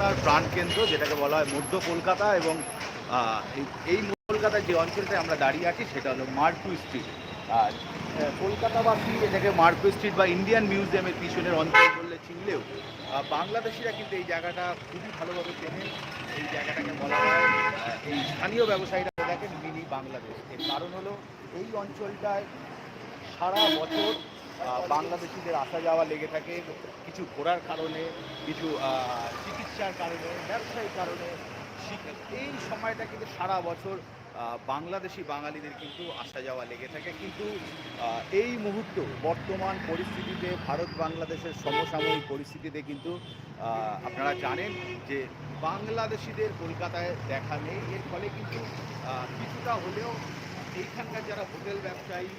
কলকাতার প্রাণকেন্দ্র, যেটাকে বলা হয় মধ্য কলকাতা এবং এই- কলকাতার যে অঞ্চলটায় আমরা দাঁড়িয়ে আছি, সেটা হলো মার্কু স্ট্রিট। আর কলকাতাবাসী এটাকে মার্কু স্ট্রিট বা ইন্ডিয়ান মিউজিয়ামের পিছনের অঞ্চল বললে চিনলেও বাংলাদেশিরা কিন্তু এই জায়গাটা খুবই ভালোভাবে চেনেন এই জায়গাটাকে বলা হয় এই স্থানীয় ব্যবসায়ীরা দেখেন মিনি বাংলাদেশ। এর কারণ হলো, এই অঞ্চলটায় সারা বছর বাংলাদেশিদের আসা যাওয়া লেগে থাকে, কিছু ঘোরার কারণে, কিছু চিকিৎসার কারণে, ব্যবসায়িক কারণে। এই সময়টা কিন্তু সারা বছর বাংলাদেশি বাঙালিদের কিন্তু আসা যাওয়া লেগে থাকে। কিন্তু এই মুহূর্ত, বর্তমান পরিস্থিতিতে, ভারত বাংলাদেশের সমসাময়িক পরিস্থিতিতে কিন্তু আপনারা জানেন যে, বাংলাদেশিদের কলকাতায় দেখা নেই। এর ফলে কিন্তু কিছুটা হলেও এইখানকার যারা হোটেল ব্যবসায়ী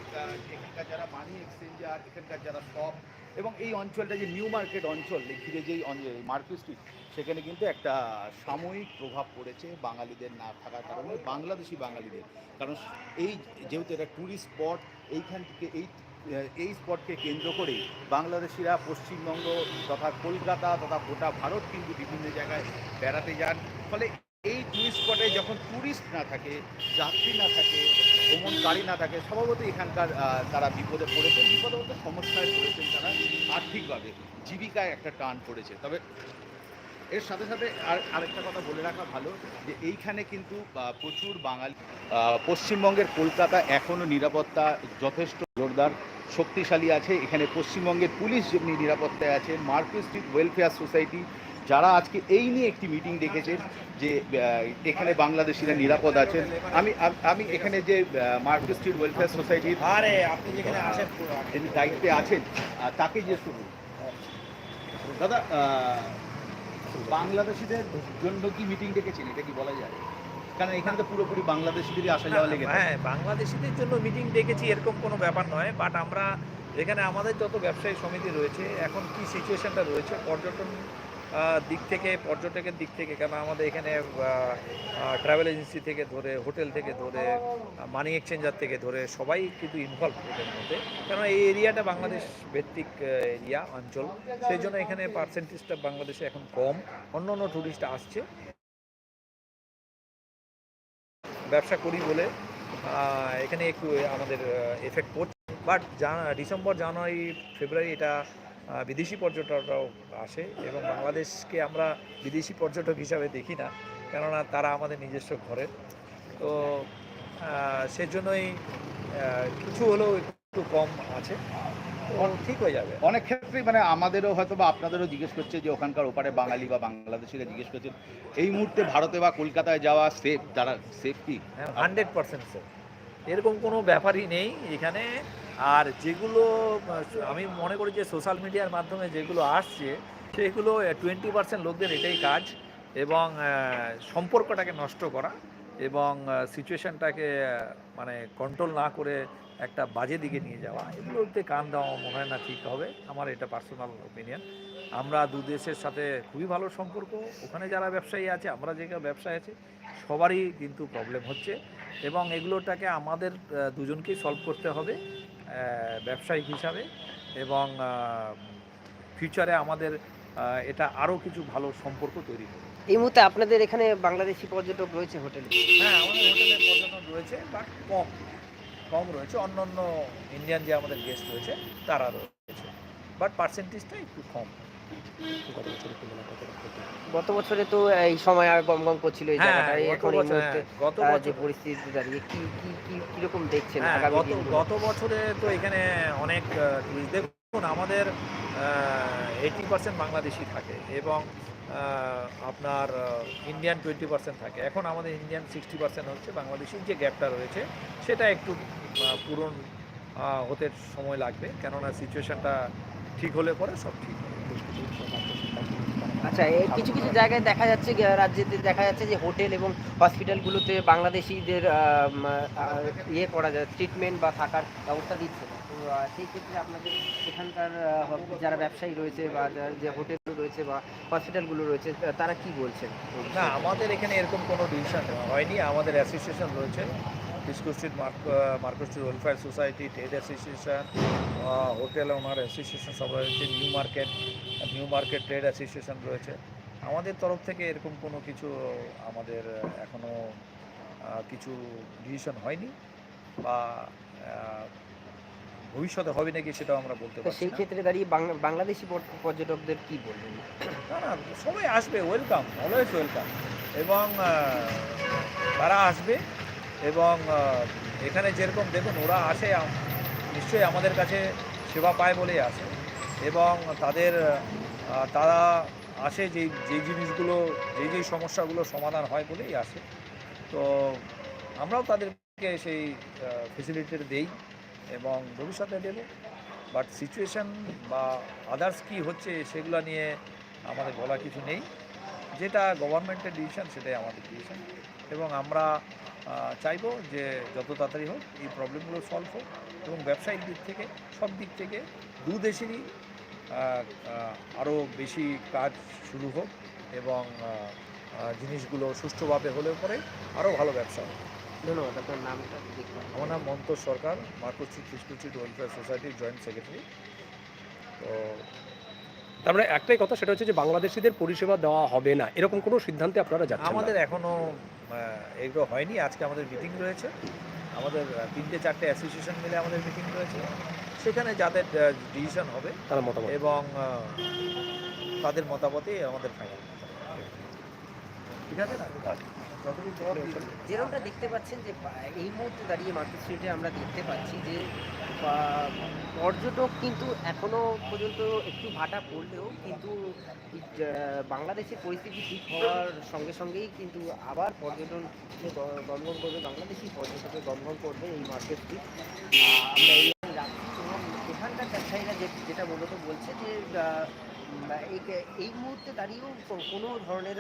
এখানকার যারা মানি এক্সচেঞ্জার এখানকার যারা শপ এবং এই অঞ্চলটা যে নিউ মার্কেট অঞ্চল ঘিরে যেই মার্কেট স্ট্রিট সেখানে কিন্তু একটা সাময়িক প্রভাব পড়েছে বাঙালিদের না থাকার কারণে, বাংলাদেশি বাঙালিদের। কারণ এই যেহেতু এটা ট্যুরিস্ট স্পট এইখান থেকে এই এই স্পটকে কেন্দ্র করে বাংলাদেশিরা পশ্চিমবঙ্গ তথা কলকাতা তথা গোটা ভারত কিন্তু বিভিন্ন জায়গায় বেড়াতে যান। ফলে স্পটে যখন ট্যুরিস্ট না থাকে, যাত্রী না থাকে, ভ্রমণকারী না থাকে, স্বভাবতই এখানকার তারা বিপদে পড়েছেন। বিপদে বলতে সমস্যায় পড়েছেন তারা আর্থিকভাবে। জীবিকায় একটা টান পড়েছে। তবে এর সাথে সাথে আর আরেকটা কথা বলে রাখা ভালো, যে এইখানে কিন্তু প্রচুর বাঙালি পশ্চিমবঙ্গের কলকাতা এখনও নিরাপত্তা যথেষ্ট জোরদার, শক্তিশালী আছে। এখানে পশ্চিমবঙ্গের পুলিশ যেমনি নিরাপত্তায় আছে মার্কু স্ট্রিট ওয়েলফেয়ার সোসাইটি যারা আজকে এই নিয়ে একটি মিটিং ডেকেছেন যে এখানে বাংলাদেশিরা নিরাপদ আছেন আমি আমি এখানে যে মার্কু স্ট্রিট ওয়েলফেয়ার সোসাইটির যিনি দায়িত্বে আছেন তাকে যে শুরু দাদা বাংলাদেশিদের জন্য কি মিটিং ডেকেছেন এটা কি বলা যায়? কারণ এখানে তো পুরোপুরি বাংলাদেশিদেরই আসা যাওয়া লেগে হ্যাঁ বাংলাদেশিদের জন্য মিটিং ডেকেছি এরকম কোনো ব্যাপার নয় বাট আমরা এখানে আমাদের যত ব্যবসায়ী সমিতি রয়েছে এখন কি সিচুয়েশনটা রয়েছে পর্যটন দিক থেকে, পর্যটকের দিক থেকে কেন আমাদের এখানে ট্রাভেল এজেন্সি থেকে ধরে হোটেল থেকে ধরে মানি এক্সচেঞ্জার থেকে ধরে সবাই কিন্তু ইনভলভ এটার মধ্যে। কারণ এই এরিয়াটা বাংলাদেশ ভিত্তিক এরিয়া অঞ্চল। সেই জন্য এখানে পার্সেন্টেজটা বাংলাদেশে এখন কম। অন্য অন্য ট্যুরিস্ট আসছে। ব্যবসা করি বলে এখানে একটু আমাদের এফেক্ট পড়ছে। বাট ডিসেম্বর জানুয়ারি ফেব্রুয়ারি এটা বিদেশি পর্যটকরাও আসে এবং বাংলাদেশকে আমরা বিদেশি পর্যটক হিসাবে দেখি না কেননা তারা আমাদের নিজস্ব ঘরের তো সেজন্যই কিছু হলেও একটু কম আছে। ঠিক হয়ে যাবে। অনেক ক্ষেত্রেই মানে আমাদেরও হয়তো বা আপনাদেরও জিজ্ঞেস করছে যে ওখানকার ওপারে বাঙালি বা বাংলাদেশিরা জিজ্ঞেস করছেন এই মুহূর্তে ভারতে বা কলকাতায় যাওয়া সেফ তারা সেফ কি? হান্ড্রেড পার্সেন্ট সেফ এরকম কোনো ব্যাপারই নেই এখানে আর যেগুলো, আমি মনে করি যে সোশ্যাল মিডিয়ার মাধ্যমে যেগুলো আসছে, সেগুলো টোয়েন্টি পার্সেন্ট লোকদের এটাই কাজ এবং সম্পর্কটাকে নষ্ট করা এবং সিচুয়েশনটাকে মানে কন্ট্রোল না করে একটা বাজে দিকে নিয়ে যাওয়া, এগুলোতে কান দেওয়া মনে হয় না ঠিক হবে। আমার এটা পার্সোনাল ওপিনিয়ন আমরা দু দেশের সাথে খুবই ভালো সম্পর্ক, ওখানে যারা ব্যবসায়ী আছে, আমরা যে ব্যবসায় আছে, সবারই কিন্তু প্রবলেম হচ্ছে এবং এগুলোটাকে আমাদের দুজনকেই সলভ করতে হবে। ব্যবসায়িক হিসাবে এবং ফিউচারে আমাদের এটা আরও কিছু ভালো সম্পর্ক তৈরি হবে। এই মুহূর্তে আপনাদের এখানে বাংলাদেশি পর্যটক রয়েছে হোটেলে? হ্যাঁ আমাদের হোটেলে পর্যটন রয়েছে বাট কম কম রয়েছে। অন্য অন্য ইন্ডিয়ান যে আমাদের গেস্ট রয়েছে তারা রয়েছে। বাট পার্সেন্টেজটা একটু কম। গত বছরে তো এই সময় আর গম গম করছিল এই হ্যাঁ জায়গাটায়। গত এখন এই মুহূর্তে হ্যাঁ, গত যে পরিস্থিতি দাঁড়িয়ে কি কি কি কীরকম দেখছেন হ্যাঁ গত গত বছরে তো এখানে অনেক টুরিস্ট দেখুন আমাদের এইটি পার্সেন্ট বাংলাদেশি থাকে এবং আপনার ইন্ডিয়ান টোয়েন্টি পার্সেন্ট থাকে। এখন আমাদের ইন্ডিয়ান সিক্সটি পার্সেন্ট হচ্ছে বাংলাদেশির যে গ্যাপটা রয়েছে সেটা একটু পূরণ হতে সময় লাগবে। কেননা সিচুয়েশনটা ঠিক হলে পরে সব ঠিক হবে। আচ্ছা কিছু কিছু জায়গায় দেখা যাচ্ছে রাজ্যেতে দেখা যাচ্ছে যে হোটেল এবং হসপিটালগুলোতে বাংলাদেশিদের ইয়ে করা যায় ট্রিটমেন্ট বা থাকার ব্যবস্থা দিচ্ছে। তো সেই ক্ষেত্রে আপনাদের এখানকার যারা ব্যবসায়ী রয়েছে বা যে হোটেল রয়েছে বা হসপিটালগুলো রয়েছে, তারা কি বলছেন? না, আমাদের এখানে এরকম কোনো ডিসিশন হয়নি। আমাদের অ্যাসোসিয়েশন রয়েছে। Disco street mark Marquis street welfare society trade association hotel owner association সব রয়েছে new market new market trade association রয়েছে। আমাদের তরফ থেকে এরকম কোনো কিছু আমাদের এখনও কিছু ডিসিশন হয়নি বা ভবিষ্যতে হবে নাকি সেটাও আমরা বলতে তো পারছি সেই ক্ষেত্রে দাঁড়িয়ে বাংলাদেশি পর্যটকদের কি বলবেন? না না সবাই আসবে ওয়েলকাম অলওয়েজ ওয়েলকাম এবং তারা আসবে এবং এখানে যেরকম দেখুন, ওরা আসে নিশ্চয়ই আমাদের কাছে সেবা পায় বলেই আসে। এবং তাদের তারা আসে যেই যেই জিনিসগুলো, যেই যেই সমস্যাগুলো সমাধান হয় বলেই আসে। তো আমরাও তাদেরকে সেই ফেসিলিটিটা দেই এবং ভবিষ্যতে দেব। বাট সিচুয়েশন বা আদার্স কি হচ্ছে সেগুলো নিয়ে আমাদের বলা কিছু নেই। যেটা গভর্নমেন্টের ডিসিশন সেটাই আমাদের ডিসিশন এবং আমরা চাইব যে যত তাড়াতাড়ি হোক এই প্রবলেমগুলো সলভ হোক এবং ব্যবসায়িক দিক থেকে সব দিক থেকে দু দেশেরই আরও বেশি কাজ শুরু হোক এবং জিনিসগুলো সুষ্ঠুভাবে হলেও পরে আরও ভালো ব্যবসা হবে ধন্যবাদ আপনার নামটা আমার নাম মন্ত সরকার মার্কোস্ট্রিট ফিস্কুচিট ওয়েলফেয়ার সোসাইটির জয়েন্ট সেক্রেটারি। তো তার মানে একটাই কথা সেটা হচ্ছে যে বাংলাদেশিদের পরিষেবা দেওয়া হবে না এরকম কোনো সিদ্ধান্তে আপনারা যাচ্ছেন আমাদের এখনও এগুলো হয়নি। আজকে আমাদের মিটিং রয়েছে। আমাদের তিনটে চারটে অ্যাসোসিয়েশন মিলে আমাদের মিটিং রয়েছে। সেখানে যাদের ডিসিশন হবে তারা মতামত এবং তাদের মতামতেই আমাদের ফাইনাল যেরকমটা দেখতে পাচ্ছেন যে এই মুহূর্তে দাঁড়িয়ে মার্কেট স্ট্রিটে আমরা দেখতে পাচ্ছি যে পর্যটক কিন্তু এখনও পর্যন্ত একটু ভাটা পড়লেও কিন্তু বাংলাদেশের পরিস্থিতি ঠিক হওয়ার সঙ্গে সঙ্গেই কিন্তু আবার পর্যটন গমন করবে, বাংলাদেশি পর্যটকে গমন করবে এই মার্কেট স্ট্রিট আমরা এই রাখছি এবং এখানকার ব্যবসায়ীরা যেটা মূলত বলছে যে এই- মুহূর্তে দাঁড়িয়েও কোনো ধরনের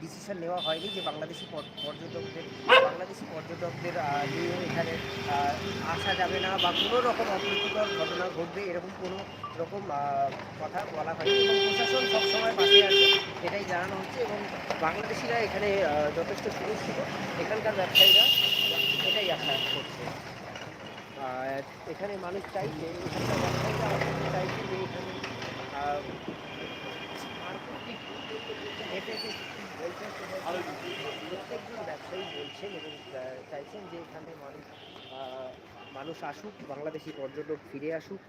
ডিসিশন নেওয়া হয়নি যে বাংলাদেশি পর্যটকদের বাংলাদেশি পর্যটকদের নিয়ে এখানে আসা যাবে না বা কোনো রকম অপ্রীতিকর ঘটনা ঘটবে এরকম কোনো রকম কথা বলা হয়নি। এবং প্রশাসন সবসময় পাশে আছে, এটাই জানানো হচ্ছে। এবং বাংলাদেশিরা এখানে যথেষ্ট সুরক্ষিত। এখানকার ব্যবসায়ীরা এটাই আশা করছে। এখানে মানুষ চাইছে, এখানকার ব্যবসায়ীরা অবশ্যই চাইছে যে এখানে ব্যবসায়ী বলছেন এবং চাইছেন যে এখানে মানুষ মানুষ আসুক বাংলাদেশি পর্যটক ফিরে আসুক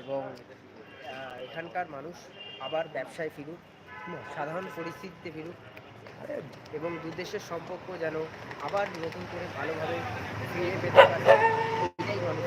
এবং এখানকার মানুষ আবার ব্যবসায় ফিরুক সাধারণ পরিস্থিতিতে ফিরুক এবং দুদেশের সম্পর্ক যেন আবার নতুন করে ভালোভাবে ফিরে পেতে পারে এটাই মানুষ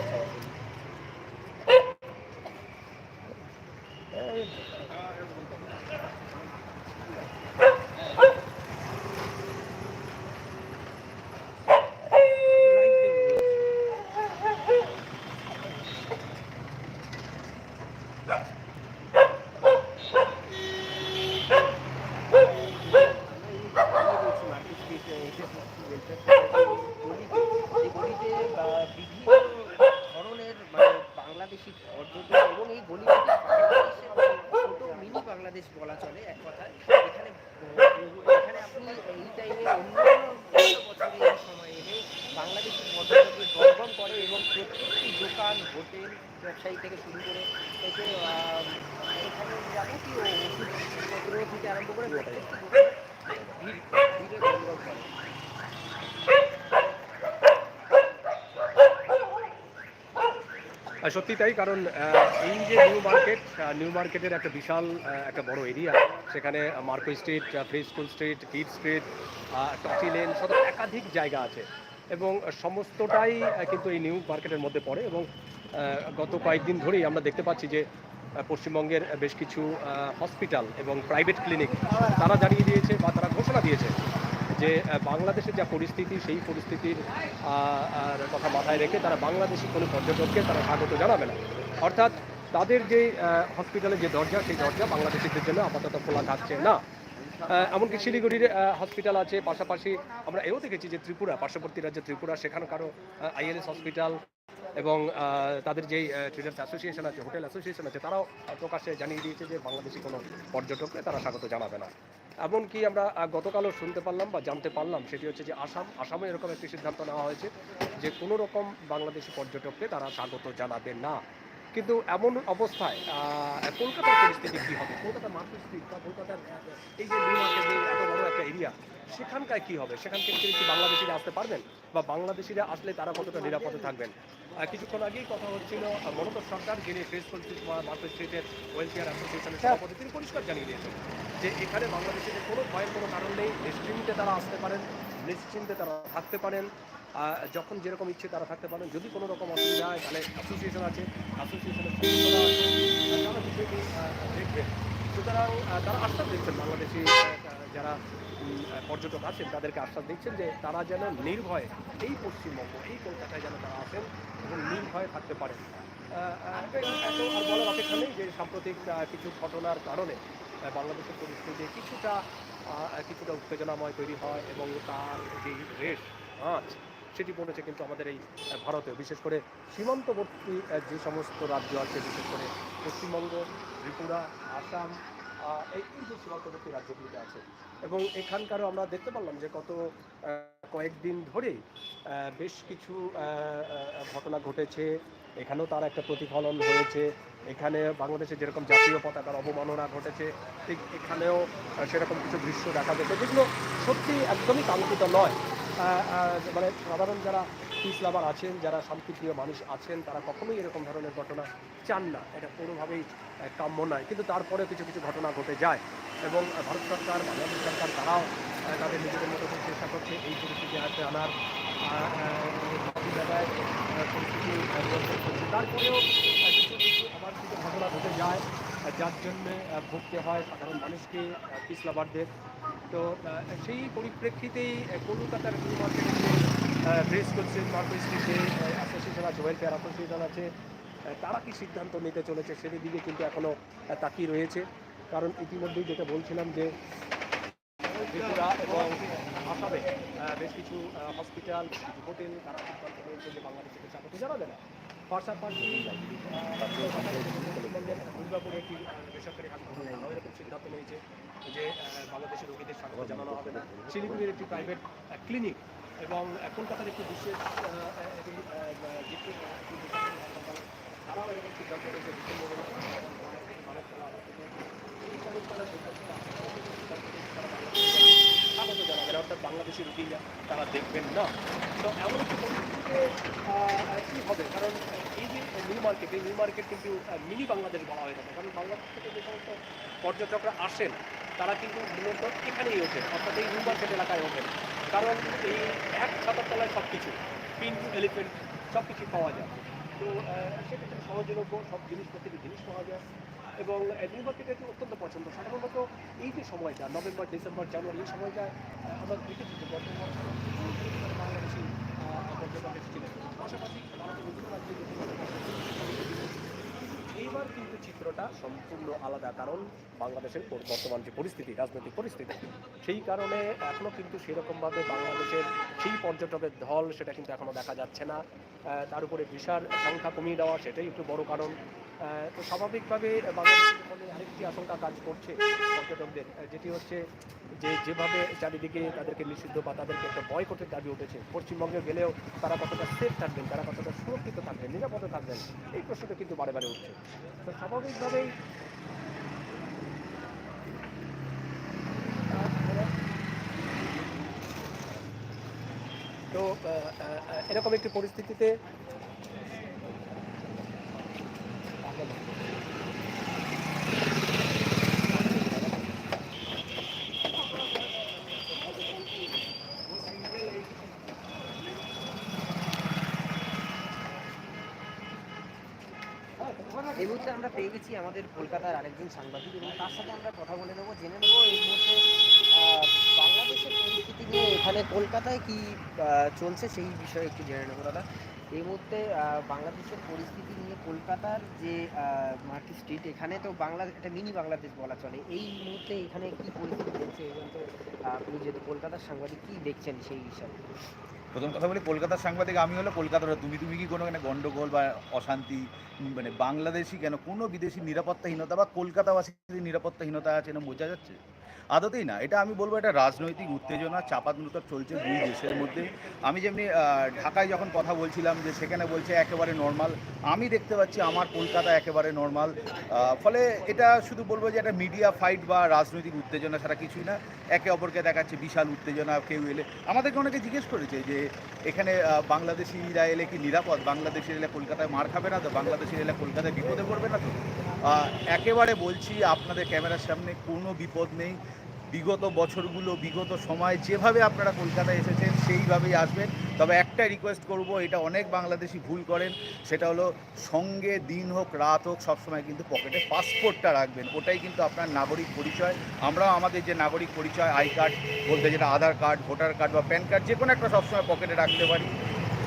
চাইছে বিভিন্ন ধরনের মানে বাংলাদেশি পর্যটক এবং এই গলিটাকে বাংলাদেশের ছোট মিনি বাংলাদেশ বলা চলে এক কথায় এখানে এখানে আপনি এই টাইমে অন্য অন্য বছরে এই সময় এলে বাংলাদেশি পর্যটকের দরগম করে এবং প্রত্যেকটি দোকান হোটেল ব্যবসায়ী থেকে শুরু করে থেকে আহ, এখানে যাবতীয় ওষুধপত্র থেকে আরম্ভ করে প্রত্যেকটি দোকানে ভিড় ভিড়ে দরগম করে আর সত্যি তাই, কারণ এই যে নিউ মার্কেট নিউ মার্কেটের একটা বিশাল একটা বড় এরিয়া। সেখানে Marquis street free school street, Kyd street Tottee lane, সব একাধিক জায়গা আছে। এবং সমস্তটাই কিন্তু এই নিউ মার্কেটের মধ্যে পড়ে এবং গত কয়েকদিন ধরেই আমরা দেখতে পাচ্ছি যে পশ্চিমবঙ্গের বেশ কিছু হসপিটাল এবং প্রাইভেট ক্লিনিক, তারা জানিয়ে দিয়েছে বা তারা ঘোষণা দিয়েছে যে বাংলাদেশের যা পরিস্থিতি, সেই পরিস্থিতির কথা মাথায় রেখে তারা বাংলাদেশি কোনো পর্যটককে তারা স্বাগত জানাবে না। অর্থাৎ তাদের যে হসপিটালের যে দরজা, সেই দরজা বাংলাদেশিদের জন্য আপাতত খোলা থাকছে না। এমনকি শিলিগুড়ির হসপিটাল আছে, পাশাপাশি আমরা এও দেখেছি যে ত্রিপুরা, পার্শ্ববর্তী রাজ্য ত্রিপুরা সেখানকারও আইএলএস হসপিটাল এবং তাদের যেই ট্রেডার্স অ্যাসোসিয়েশন আছে হোটেল অ্যাসোসিয়েশন আছে, তারাও প্রকাশ্যে জানিয়ে দিয়েছে যে বাংলাদেশি কোনো পর্যটককে তারা স্বাগত জানাবে না। এমনকি আমরা গতকালও শুনতে পারলাম বা জানতে পারলাম সেটি হচ্ছে যে আসাম, আসামে এরকম একটি সিদ্ধান্ত নেওয়া হয়েছে যে কোনো রকম বাংলাদেশি পর্যটককে তারা স্বাগত জানাবে না। কিন্তু এমন অবস্থায় কলকাতার পরিস্থিতি কী হবে? কলকাতার মার্কেট স্ট্রিট বা কলকাতার, এই যে নিউ মার্কেট এত বড় একটা এরিয়া, সেখানকার কি হবে? সেখানকে কি কি বাংলাদেশিরা আসতে পারবেন? বা বাংলাদেশিরা আসলে তারা কতটা নিরাপদে থাকবেন? কিছুক্ষণ আগেই কথা হচ্ছিল মমতা সরকার যিনি ফেসবুক মার্কেট স্ট্রিটের ওয়েলফেয়ার অ্যাসোসিয়েশনের সভাপতি। তিনি পরিষ্কার জানিয়ে দিয়েছেন যে এখানে বাংলাদেশিদের কোনো ভয়ের কোনো কারণ নেই নিশ্চিন্তে তারা আসতে পারেন নিশ্চিন্তে তারা থাকতে পারেন। যখন যেরকম ইচ্ছে তারা থাকতে পারেন যদি কোনো রকম অসুবিধা হয় তাহলে অ্যাসোসিয়েশন আছে অ্যাসোসিয়েশনের তারা বিষয়টি দেখবেন। সুতরাং তারা আশ্বাস দিচ্ছেন বাংলাদেশি যারা পর্যটক আছেন তাদেরকে আশ্বাস দিচ্ছেন যে তারা যেন নির্ভয়ে এই পশ্চিমবঙ্গ, এই কলকাতায় যেন তারা আসেন এবং নির্ভয়ে থাকতে পারেন। অপেক্ষা নেই যে সাম্প্রতিক কিছু ঘটনার কারণে বাংলাদেশের পরিস্থিতি কিছুটা কিছুটা উত্তেজনাময় তৈরি হয় এবং তার যে রেশ আঁচ সেটি পড়েছে কিন্তু আমাদের এই ভারতে বিশেষ করে সীমান্তবর্তী যে সমস্ত রাজ্য আছে, বিশেষ করে পশ্চিমবঙ্গ, ত্রিপুরা, আসাম এই যে সীমান্তবর্তী রাজ্যগুলিতে আছে। এবং এখানকারও আমরা দেখতে পারলাম যে গত কয়েকদিন ধরেই বেশ কিছু ঘটনা ঘটেছে। এখানেও তার একটা প্রতিফলন হয়েছে। এখানে বাংলাদেশে যেরকম জাতীয় পতাকার অবমাননা ঘটেছে, ঠিক এখানেও সেরকম কিছু দৃশ্য দেখা গেছে, যেগুলো সত্যি একদমই কাঙ্ক্ষিত নয়। মানে সাধারণ যারা পিস লাভার আছেন, যারা শান্তিপ্রিয় মানুষ আছেন, তারা কখনোই এরকম ধরনের ঘটনা চান না। এটা কোনোভাবেই কাম্য নয়। কিন্তু তারপরে কিছু কিছু ঘটনা ঘটে যায়। এবং ভারত সরকার, বাংলাদেশ সরকার, তারাও তাদের নিজেদের মতো করে চেষ্টা করছে এই পরিস্থিতি হাতে আনার। জায়গায় পরিস্থিতি করছে। তারপরেও কিছু কিছু আবার কিছু ঘটনা ঘটে যায় যার জন্য ভুগতে হয় সাধারণ মানুষকে পিস লাভারদের তো সেই পরিপ্রেক্ষিতেই কলকাতার নিউ যে করছে মার্কেট স্ট্রিটে অ্যাসোসিয়েশন আছে ওয়েলফেয়ার অ্যাসোসিয়েশন আছে। তারা কি সিদ্ধান্ত নিতে চলেছে সেদিকে দিকে কিন্তু এখনও তাকিয়ে রয়েছে। কারণ ইতিমধ্যেই যেটা বলছিলাম যে ত্রিপুরা এবং আসামে বেশ কিছু হসপিটাল কিছু হোটেল তারা সিদ্ধান্ত নিয়েছে যে বাংলাদেশকে স্বাগত জানাবে না। পাশাপাশি আহ, দুর্গাপুরে একটি বেসরকারি হাসপাতাল এরকম সিদ্ধান্ত নিয়েছে যে বাংলাদেশের রোগীদের স্বাগত জানানো হবে না। শিলিগুড়ির একটি প্রাইভেট ক্লিনিক এবং কলকাতার একটি বিশেষ বাংলাদেশি রুগীরা তারা দেখবেন না তো এমন কি হবে কারণ এই যে নিউ মার্কেট এই নিউ মার্কেট কিন্তু মিনি বাংলাদেশ বলা হয়ে থাকে কারণ বাংলাদেশ থেকে যে সমস্ত পর্যটকরা আসেন তারা কিন্তু মূলত এখানেই ওঠেন অর্থাৎ এই নিউ মার্কেট এলাকায় ওঠেন কারণ এই এক ছাতার তলায় সব কিছু পিন এলিফেন্ট সব কিছু পাওয়া যায়। তো সেক্ষেত্রে সহজলভ্য সব জিনিসপত্রের জিনিস পাওয়া যায়। এবং নিউ মার্কেটে অত্যন্ত পছন্দ, সাধারণত এই যে সময়টা, নভেম্বর, ডিসেম্বর, জানুয়ারি, এই সময়টা আমরা দেখেছি যে বছর বাংলাদেশি পাশাপাশি ভারতের বিভিন্ন রাজ্যে এইবার কিন্তু চিত্রটা সম্পূর্ণ আলাদা, কারণ বাংলাদেশের বর্তমান যে পরিস্থিতি, রাজনৈতিক পরিস্থিতি, সেই কারণে এখনও কিন্তু সেরকমভাবে বাংলাদেশের সেই পর্যটকের ঢল সেটা কিন্তু এখনও দেখা যাচ্ছে না। তার উপরে ভিসার সংখ্যা কমিয়ে দেওয়া সেটাই একটু বড় কারণ। তো স্বাভাবিকভাবে বাংলাদেশের আরেকটি আশঙ্কা কাজ করছে পর্যটকদের যেটি হচ্ছে যে যেভাবে চারিদিকে তাদেরকে নিষিদ্ধ বা তাদেরকে একটা বয়কটের দাবি উঠেছে, পশ্চিমবঙ্গে গেলেও তারা কতটা সেফ থাকবেন, তারা কতটা সুরক্ষিত থাকবেন, নিরাপদে থাকবেন, এই প্রশ্নটা কিন্তু বারে বারে উঠছে। তো স্বাভাবিকভাবেই তো এরকম একটি পরিস্থিতিতে এই মুহূর্তে আমরা পেয়ে গেছি আমাদের কলকাতার আরেকজন সাংবাদিক এবং তার সাথে আমরা কথা বলে নেব, জেনে নেব এই মুহূর্তে বাংলাদেশের পরিস্থিতি নিয়ে এখানে কলকাতায় কি চলছে সেই বিষয়ে একটু জেনে নেব, দাদা। এই মুহূর্তে বাংলাদেশের পরিস্থিতি নিয়ে কলকাতার যে মার্কেট স্ট্রিট, এখানে তো বাংলা, একটা মিনি বাংলাদেশ বলা চলে। এই মুহূর্তে এখানে কি পরিস্থিতি চলছে? এবং তো আপনি যেহেতু কলকাতার সাংবাদিক, কি দেখছেন সেই বিষয়ে? প্রথম কথা বলি কলকাতার সাংবাদিক, আমি হলে কলকাতার তুমি তুমি কি কোনো মানে গণ্ডগোল বা অশান্তি মানে বাংলাদেশি কেন, কোনো বিদেশি নিরাপত্তাহীনতা বা কলকাতাবাসীর নিরাপত্তাহীনতা আছে না বোঝা যাচ্ছে? আদতেই না। এটা আমি বলব এটা রাজনৈতিক উত্তেজনা চাপানুতর চলছে দুই দেশের মধ্যে। আমি যেমনি ঢাকায় যখন কথা বলছিলাম যে সেখানে বলছে একেবারে নর্মাল আমি দেখতে পাচ্ছি আমার কলকাতা একেবারে নর্মাল ফলে এটা শুধু বলব যে একটা মিডিয়া ফাইট বা রাজনৈতিক উত্তেজনা ছাড়া কিছুই না। একে অপরকে দেখাচ্ছে বিশাল উত্তেজনা, কেউ এলে। আমাদেরকে অনেকে জিজ্ঞেস করেছে যে এখানে বাংলাদেশিরা এলে কি নিরাপদ? বাংলাদেশিরা এলে কলকাতায় মার খাবে না? তো বাংলাদেশিরা এলে কলকাতায় বিপদে পড়বে না তো? একেবারে বলছি, আপনাদের ক্যামেরার সামনে কোনো বিপদ নেই। বিগত বছরগুলো, বিগত সময় যেভাবে আপনারা কলকাতায় এসেছেন, সেইভাবেই আসবেন। তবে একটা রিকোয়েস্ট করব, এটা অনেক বাংলাদেশি ভুল করেন, সেটা হলো সঙ্গে দিন হোক, রাত হোক, সবসময় কিন্তু পকেটে পাসপোর্টটা রাখবেন। ওটাই কিন্তু আপনার নাগরিক পরিচয়। আমরাও আমাদের যে নাগরিক পরিচয়, আই কার্ড, বলতে যেটা আধার কার্ড, ভোটার কার্ড বা প্যান কার্ড যে কোনো একটা সবসময় পকেটে রাখতে পারি।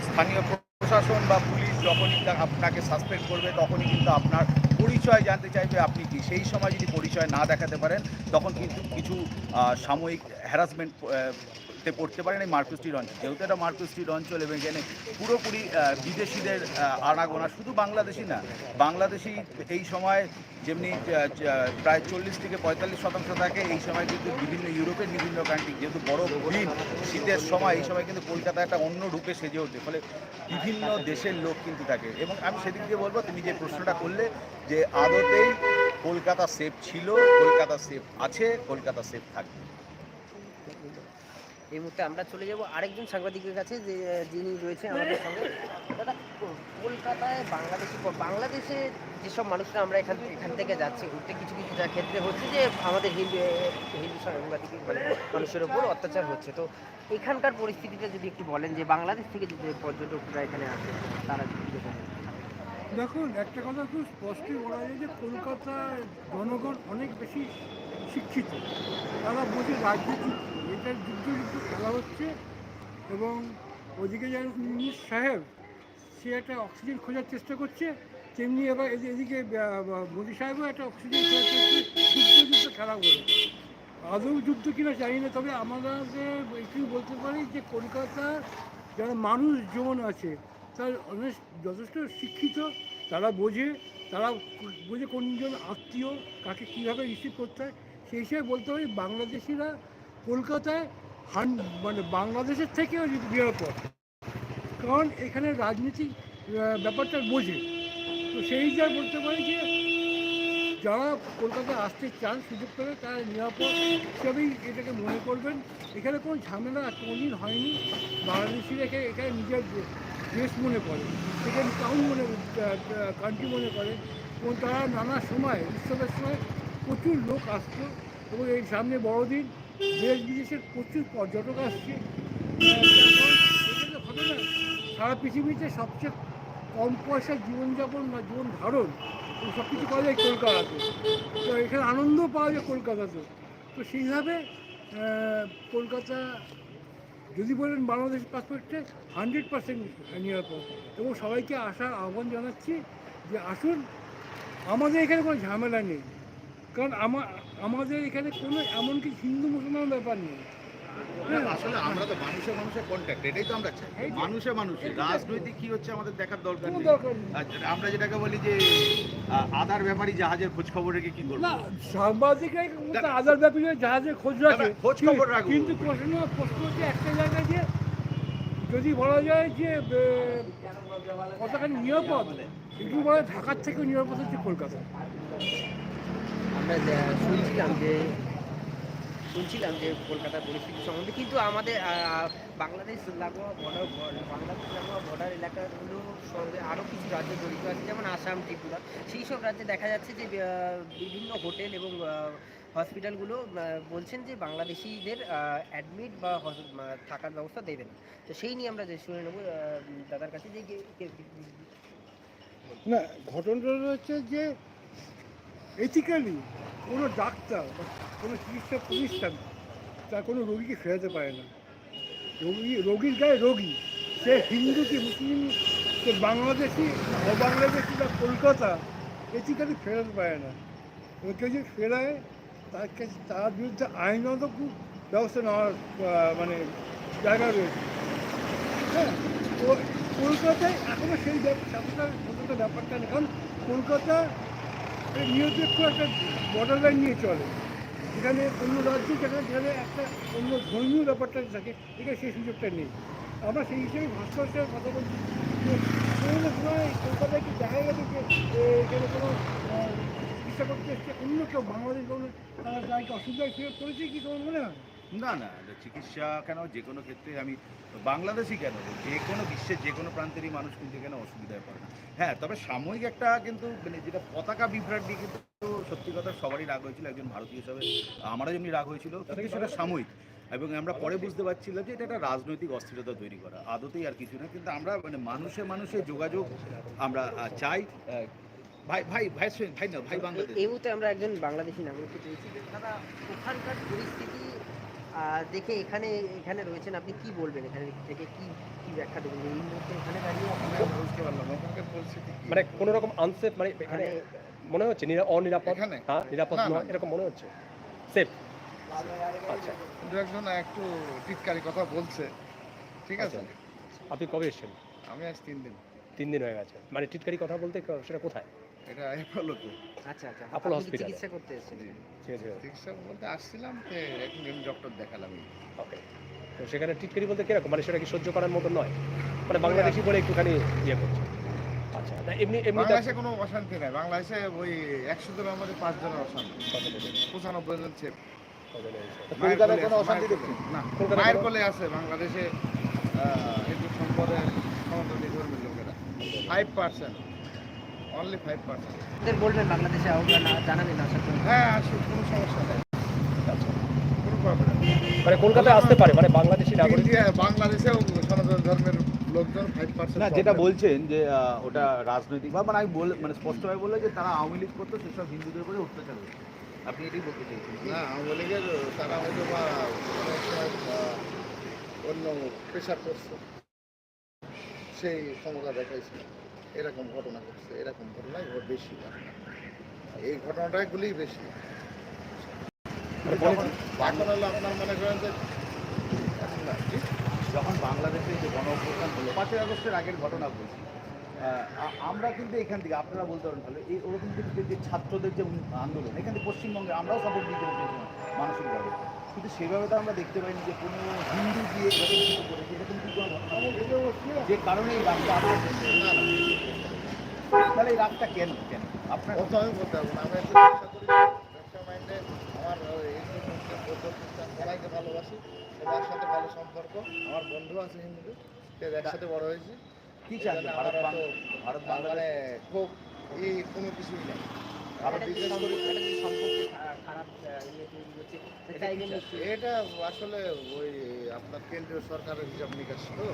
স্থানীয় প্রশাসন বা পুলিশ যখনই আপনাকে সাসপেন্ড করবে, তখনই কিন্তু আপনার পরিচয় জানতে চাইবে। আপনি কি সেই সময় যদি পরিচয় না দেখাতে পারেন, তখন কিন্তু কিছু সাময়িক হ্যারাসমেন্ট তে পড়তে পারেন এই মার্কো স্ট্রিট অঞ্চল। যেহেতু এটা মার্কো স্ট্রিট অঞ্চল এবং এখানে পুরোপুরি বিদেশিদের আনাগোনা, শুধু বাংলাদেশি না বাংলাদেশি এই সময় যেমনি প্রায় চল্লিশ থেকে পঁয়তাল্লিশ শতাংশ থাকে, এই সময় কিন্তু বিভিন্ন ইউরোপের বিভিন্ন কান্ট্রি যেহেতু বড় দিন শীতের সময়, এই সময় কিন্তু কলকাতা একটা অন্য রূপে সেজে ওঠে, ফলে বিভিন্ন দেশের লোক কিন্তু থাকে। এবং আমি সেদিক দিয়ে বলব, তুমি যে প্রশ্নটা করলে যে আদতেই কলকাতা সেফ ছিল, কলকাতা সেফ আছে, কলকাতা সেফ থাকবে। এই মুহূর্তে আমরা চলে যাব আরেকজন সাংবাদিকের কাছে, যে, যিনি রয়েছে আমাদের সঙ্গে। দাদা, কলকাতায় বাংলাদেশি, বাংলাদেশে যেসব মানুষরা আমরা এখান এখান থেকে যাচ্ছি ঘুরতে কিছু কিছু ক্ষেত্রে হচ্ছে যে, আমাদের হিন্দু হিন্দু সাংবাদিক মানে মানুষের ওপর অত্যাচার হচ্ছে। তো এখানকার পরিস্থিতিটা যদি একটু বলেন, যে বাংলাদেশ থেকে যে পর্যটকরা এখানে আসে, তারা? দেখুন, একটা কথা খুব স্পষ্টই বলা যায় যে, কলকাতার জনগণ অনেক বেশি শিক্ষিত। তারা বোঝে রাজনীতি এটা যুদ্ধ যুদ্ধ খেলা হচ্ছে এবং ওদিকে যেরকম ইউনুস সাহেব, সে একটা অক্সিজেন খোঁজার চেষ্টা করছে। তেমনি এবার এদি- এদিকে মোদী সাহেবও একটা অক্সিজেন খোঁজার চেষ্টা যুদ্ধ যুদ্ধ খেলা করে। আদৌ যুদ্ধ কিনা জানি না, তবে আমাদের একটু বলতে পারি যে কলকাতার যারা মানুষজন আছে, তার অনেক যথেষ্ট শিক্ষিত, তারা বোঝে তারা বোঝে কোনজন আত্মীয়, কাকে কীভাবে রিসিভ করতে হয়। সেই হিসেবে বলতে পারি বাংলাদেশিরা কলকাতায় হান মানে বাংলাদেশের থেকেও নিরাপদ। কারণ এখানে রাজনীতি ব্যাপারটা বোঝে। তো সেই হিসাবে বলতে পারি যে, যারা কলকাতায় আসতে চান, সুযোগ পেলে তারা নিরাপদ হিসাবেই এটাকে মনে করবেন। এখানে কোনো ঝামেলা কোনোদিন হয়নি। বাংলাদেশিরা এখানে নিজের দেশ মনে করে। এখানে টাউন মনে কান্ট্রি মনে করে। এবং তারা নানা সময়, উৎসবের সময় প্রচুর লোক আসতো। এবং এই সামনে বড়দিন দেশ বিদেশের প্রচুর পর্যটক আসছে। সারা পৃথিবীতে সবচেয়ে কম পয়সার জীবনযাপন বা জীবন ধারণ সব কিছু পাওয়া যায় কলকাতাতে। তো এখানে আনন্দ পাওয়া যায় কলকাতাতে। তো সেইভাবে কলকাতা, যদি বলেন বাংলাদেশ পাসপোর্টে হান্ড্রেড পার্সেন্ট নিরাপদ। এবং সবাইকে আসার আহ্বান জানাচ্ছি যে আসুন, আমাদের এখানে কোনো ঝামেলা নেই। কারণ আমা আমাদের এখানে কোনো এমনকি হিন্দু মুসলমান ব্যাপার নেই। আসলে আমরা তো মানুষের মানুষের কন্ট্যাক্ট এটাই তো আমরা চাই। যে- মানুষে মানুষে রাজনৈতিক কি হচ্ছে আমাদের দেখার দরকার নেই। আর আমরা যেটাকে বলি যে আদার ব্যাপারী জাহাজের খোঁজ খবর রেখে কি করব? সাংবাদিকরাই আদার ব্যাপারে জাহাজে খোঁজ রাখে। খোঁজ খবর রাখব। কিন্তু প্রশ্ন প্রশ্ন হচ্ছে একটা জায়গায় যে যদি বলা যায় যে কতখানি নিরাপদ একটু বলা ঢাকার থেকেও নিরাপদ হচ্ছে কলকাতা আমরা শুনছিলাম যে শুনছিলাম যে কলকাতার পরিস্থিতি সম্বন্ধে, কিন্তু আমাদের বাংলাদেশ লাগোয়া বর্ডার বাংলাদেশ লাগোয়া বর্ডার এলাকাগুলোর সঙ্গে আরও কিছু রাজ্য জড়িত আছে, যেমন আসাম, ত্রিপুরা। সেই সব রাজ্যে দেখা যাচ্ছে যে বিভিন্ন হোটেল এবং হসপিটালগুলো বলছেন যে বাংলাদেশিদের অ্যাডমিট বা থাকার ব্যবস্থা দেবেন। তো সেই নিয়ে আমরা যে শুনে নেব দাদার কাছে যে, না, ঘটনাটা হচ্ছে যে এথিক্যালি কোনো ডাক্তার বা কোনো চিকিৎসা প্রতিষ্ঠান তার কোনো রোগীকে ফেরাতে পারে না। রোগী, রোগীর গায়ে রোগী। সে হিন্দু কি মুসলিম, সে বাংলাদেশি, অবাংলাদেশি বা কলকাতা এথিক্যালি ফেরাতে পারে না। কেউ যদি ফেরায়, তার কাছে তার বিরুদ্ধে আইনত খুব ব্যবস্থা নেওয়ার মানে জায়গা রয়েছে। হ্যাঁ তো কলকাতায় এখনও সেই কলকাতা ব্যাপারটা কারণ কলকাতা নিরপেক্ষ একটা বর্ডার নিয়ে চলে। এখানে অন্য রাজ্যে যেখানে যেখানে একটা অন্য ধর্মীয় ব্যাপারটা থাকে, এখানে সেই সুযোগটা নেই। আমরা সেই হিসেবে ভাস্কর্যের কথা বলছি। কোনো সময় কলকাতায় কি দেখা গেছে যে এখানে কোনো চিকিৎসা করতে এসছে? অন্য কেউ, বাংলাদেশ কোনো তারা অসুবিধায় ফেরত করেছে কি তোমার মনে হয়? না না চিকিৎসা কেন যে কোনো ক্ষেত্রে আমি বাংলাদেশই কেন যে কোনো বিশ্বের যে কোনো প্রান্তেরই মানুষ কিন্তু এখানে অসুবিধায় পড়ে না হ্যাঁ তবে সাময়িক একটা কিন্তু মানে যেটা পতাকা বিভ্রাট নিয়ে কিন্তু সত্যি কথা সবারই রাগ হয়েছিল একজন ভারতীয় হিসাবে আমারও যেমনি রাগ হয়েছিল কিন্তু সেটা সাময়িক এবং আমরা পরে বুঝতে পারছিলাম যে এটা একটা রাজনৈতিক অস্থিরতা তৈরি করা আদতেই আর কিছু না কিন্তু আমরা মানে মানুষে মানুষে যোগাযোগ আমরা চাই ভাই ভাই ভাই ভাই না ভাই বাংলাদেশ এই মুহূর্তে আমরা একজন বাংলাদেশি দাদা ওখানকার পরিস্থিতি দেখে এখানে এখানে রয়েছেন আপনি কি বলবেন এখানে থেকে? কি কি ব্যাখ্যা দেবেন যে এই মুহূর্তে এখানে দাঁড়িয়ে আপনারা বুঝতে পারলাম? মানে কোনো রকম আনসেফ মানে এখানে মনে হচ্ছে নিরা- অনিরাপদ এখানে? হ্যাঁ নিরাপদ। নয় এরকম মনে হচ্ছে? সেফ আচ্ছা। দু একজন একটু টিটকারি কথা বলছে। ঠিক আছে? আচ্ছা। আপনি কবে এসেছেন? আমি আজ তিন দিন। তিন দিন হয়ে গেছে। মানে টিটকারি কথা বলতে সেটা কোথায়? এটা এফলোতে আচ্ছা আচ্ছা। Apollo আপনি চিকিৎসা করতে এসেছেন? জি। ঠিক আছে চিকিৎসা বলতে আসছিলাম তো একজন ডক্টর দেখালাম। ওকে। তো সেখানে টিটকারি বলতে কীরকম? মানে সেটা কি সহ্য করার মতো নয়? মানে বাংলাদেশি বলে একটুখানি ইয়ে করছে। আচ্ছা না এমনি এমনি বাংলাদেশে কোনো অশান্তি নাই। বাংলাদেশে ওই একশো জনের মধ্যে পাঁচ জনের অশান্তি। পঁচানব্বই জন ছেলে কলকাতায় কোনো অশান্তি দেখছেন? না মায়ের কোলে আছে বাংলাদেশে আহ, হিন্দু সনাতনী ধর্মের লোকেরা। Five percent only five percent বলবেন বাংলাদেশে জানাবেন হ্যাঁ আসুন কোনো সমস্যা নেই। কোনো প্রবলেম মানে কলকাতায় আসতে পারে মানে বাংলাদেশি নাগরিক বাংলাদেশেও সনাতন ধর্মের লোকজন ফাইভ পার্সেন্ট না যেটা বলছেন যে ওটা রাজনৈতিক বা মানে আমি বল মানে স্পষ্টভাবে বললে যে তারা আওয়ামী লীগ করতো সেসব হিন্দুদের উপরে অত্যাচার হয়েছে। আপনি এটাই বলতে চাইছেন? না আওয়ামী লীগের তারা হয়তো বা অন্য প্রেশার করছে সেই ক্ষমতা দেখাইছে। এরকম ঘটনা ঘটছে এরকম ঘটনা ঘট- বেশি এই ঘটনাটাগুলি বেশি। এখন হলো আপনার মনে করেন যে? যখন বাংলাদেশে যে গণ অভ্যুত্থান হলো পাঁচই আগস্টের আগের ঘটনা বলছি। আমরা কিন্তু এখান থেকে, আপনারা বলতে পারেন ভালো এই ওরকম কিন্তু যে- ছাত্রদের যে আন্দোলন, এখান থেকে পশ্চিমবঙ্গে আমরাও সাপোর্ট দিতে পেরেছি মানসিকভাবে। কিন্তু সেভাবে তো আমরা দেখতে পাইনি যে, কোনো হিন্দু দিয়ে এরকম কিছু করেছে এরকম কি কোনো ঘটনা ঘটেছে? যে কারণে এই রাগটা তাহলে এই রাগটা কেন কেন? আপনার অত আমি বলতে পারব না। আমি একটা ব্যবসা মাইন্ডে আমার বৌদ্ধ খ্রিস্টান, সবাইকে ভালোবাসি, সবার সাথে ভালো সম্পর্ক। আমার বন্ধু আছে হিন্দু একসাথে বড় হয়েছি। কি চান? ভারত অত- ভারত মানে বাংলাদেশ খুব এই কোনো কিছুই নেই। এটা আসলে ওই আপনার কেন্দ্রীয় সরকারের হিসাব নিকাশ তো।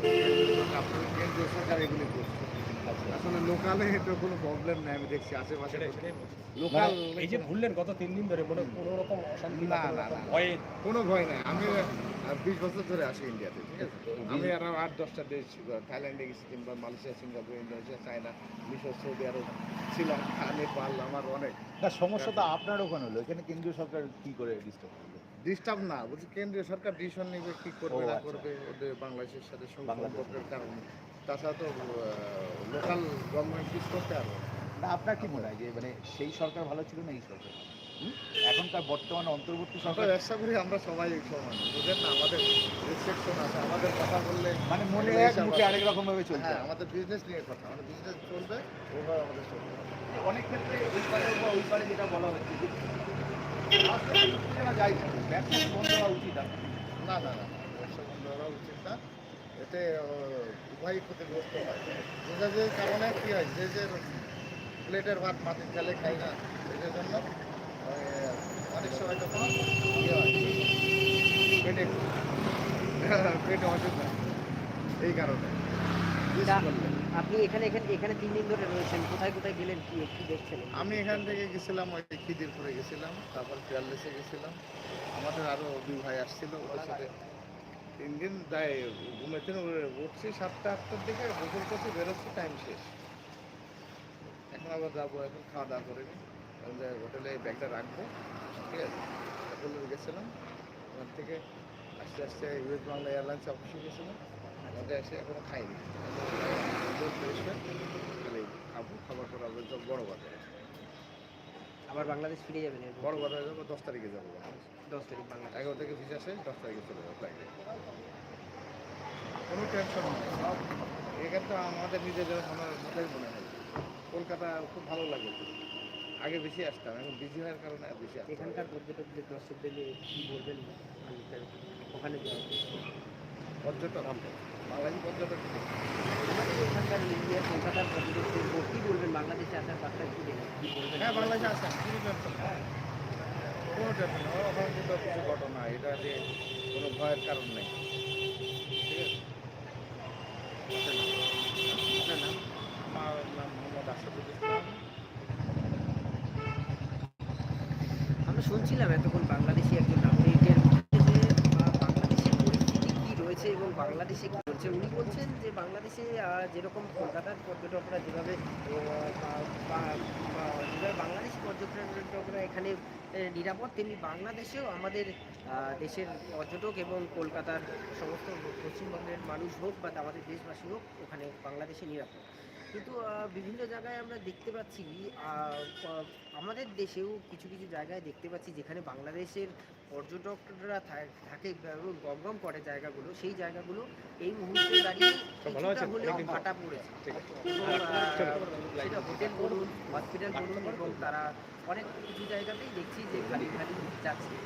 আপনার কেন্দ্রীয় সরকার এগুলি করছে। আসলে লোকালে এটা কোনো প্রবলেম নেই আমি দেখছি আশেপাশে লোকাল মানে এই যে ঘুরলেন গত তিন দিন ধরে মনে কোনো রকম অশান্তি না, কোনো না, ভয়ে? কোনো ভয় নাই। আমি বিশ বছর ধরে আসি ইন্ডিয়াতে ঠিক আছে? আমি আরও আট দশটা দেশ থাইল্যান্ডে গেছি কিংবা মালয়েশিয়া সিঙ্গাপুর ইন্দোনেশিয়া চায়না মিশর সৌদি আরব শ্রীলঙ্কা নেপাল আমার অনেক। না সমস্যা তো আপনার ওখানে হলো। এখানে কেন্দ্রীয় সরকার কি করে ডিস্টার্ব করবে ডিস্টার্ব না বলছি কেন্দ্রীয় সরকার ডিসিশন নেবে কি করবে না আচ্ছা। করবে ওদের বাংলাদেশের সাথে সম্পর্কের কারণে। তাছাড়া তো লোকাল গভর্নমেন্ট কিছু করতে পারবে না। আপনার কি মনে হয় যে মানে সেই সরকার ভালো ছিল না এই সরকার? এখনকার বর্তমানে অন্তর্বর্তী সরকার ব্যবসা করি আমরা সবাই সমান। বুঝলেন না? আমাদের রেস্ট্রিকশন আছে। আমাদের কথা বললে মানে মনে এক মুখে আরেক রকম ভাবে চলছে। হ্যাঁ আমাদের বিজনেস নিয়ে কথা। আমাদের বিজনেস চলবে ওভাবে আমাদের চলবে। অনেক ক্ষেত্রে ওই পারে বা ওই পারে যেটা বলা হচ্ছে ব্যবসা বন্ধ হওয়া উচিত না না না ব্যবসা বন্ধ করা উচিত না। এতে উভয়ই ক্ষতিগ্রস্ত হয়। যে কারণে কী হয় যে যে প্লেটের ভাত মাটির খেলে খাই না এটার জন্য অনেক সময় তখন ইয়ে হয় পেটে পেটে অসুবিধা এই কারণে। আপনি এখানে এখানে এখানে তিন দিন ধরে রয়েছেন কোথায় কোথায় গেলেন কি কি দেখছেন আমি এখান থেকে গেছিলাম ওই খিদিরপুরে গেছিলাম তারপর পিয়ারলেসে গেছিলাম। আমাদের আরও দুই ভাই আসছিল ওদের সাথে তিন দিন ঘুমের জন্য উঠছি সাতটা, আটটার দিকে, গোসল করছি, বেরোচ্ছি টাইম শেষ। এখন আবার যাব, এখন খাওয়া দাওয়া করে নিই। হোটেলে ব্যাগটা রাখব, ঠিক আছে? হোটেলে গেছিলাম, ওখান থেকে আস্তে আস্তে ওয়েস্ট বাংলা এয়ারলাইন্স অফিসে গেছিলাম। ওখানে এসে এখনও খাইনি। ফ্রেশ খাব, খাবার পর আবার বড় বাজার। আবার বাংলাদেশ ফিরে যাবেন? বড় কথা যাব দশ তারিখে যাব বাংলাদেশ। দশ তারিখ বাংলাদেশ। এগারো থেকে ভিসা শেষ দশ তারিখে চলে যাব ফ্লাইটে কোনো টেনশন নেই। সব এখানে তো আমাদের নিজেদের আমার মতোই মনে হয়। কলকাতা খুব ভালো লাগে। আগে বেশি আসতাম এখন বিজি হওয়ার কারণে আর বেশি আসতাম। এখানকার পর্যটকদের দর্শকদের নিয়ে কী বলবেন? ওখানে পর্যটক বাংলাদেশি পর্যটক এখানকার ইন্ডিয়ার কলকাতার পর্যটকদের কী বলবেন? বাংলাদেশে আসার কী হ্যাঁ বাংলাদেশে কোনো কোনো কিছু ঘটনা এটা যে কোনো ভয়ের কারণ নেই। ঠিক আছে? আপনার নাম? আমার নাম মোহাম্মদ আসাদুল ইসলাম। আমরা শুনছিলাম এতক্ষণ বাংলাদেশি একজন নাগরিকের বাংলাদেশের পরিস্থিতি কী রয়েছে এবং বাংলাদেশে কী চলছে উনি বলছেন যে বাংলাদেশে যেরকম কলকাতার পর্যটকরা যেভাবে যেভাবে বাংলাদেশি পর্যটকরা এখানে নিরাপদ, তেমনি বাংলাদেশেও আমাদের দেশের পর্যটক এবং কলকাতার সমস্ত পশ্চিমবঙ্গের মানুষ হোক বা আমাদের দেশবাসী হোক, ওখানে বাংলাদেশে নিরাপদ। কিন্তু আহ, বিভিন্ন জায়গায় আমরা দেখতে পাচ্ছি আহ, আমাদের দেশেও কিছু কিছু জায়গায় দেখতে পাচ্ছি যেখানে বাংলাদেশের পর্যটকরা থাকে এবং গমগম করে জায়গাগুলো সেই জায়গাগুলো এই মুহূর্তে দাঁড়িয়ে হলেও। ফাটা পড়েছে। সেটা হোটেল বলুন হসপিটাল বলুন এবং তারা অনেক কিছু জায়গাতেই দেখছি যে খালি খালি যাচ্ছে।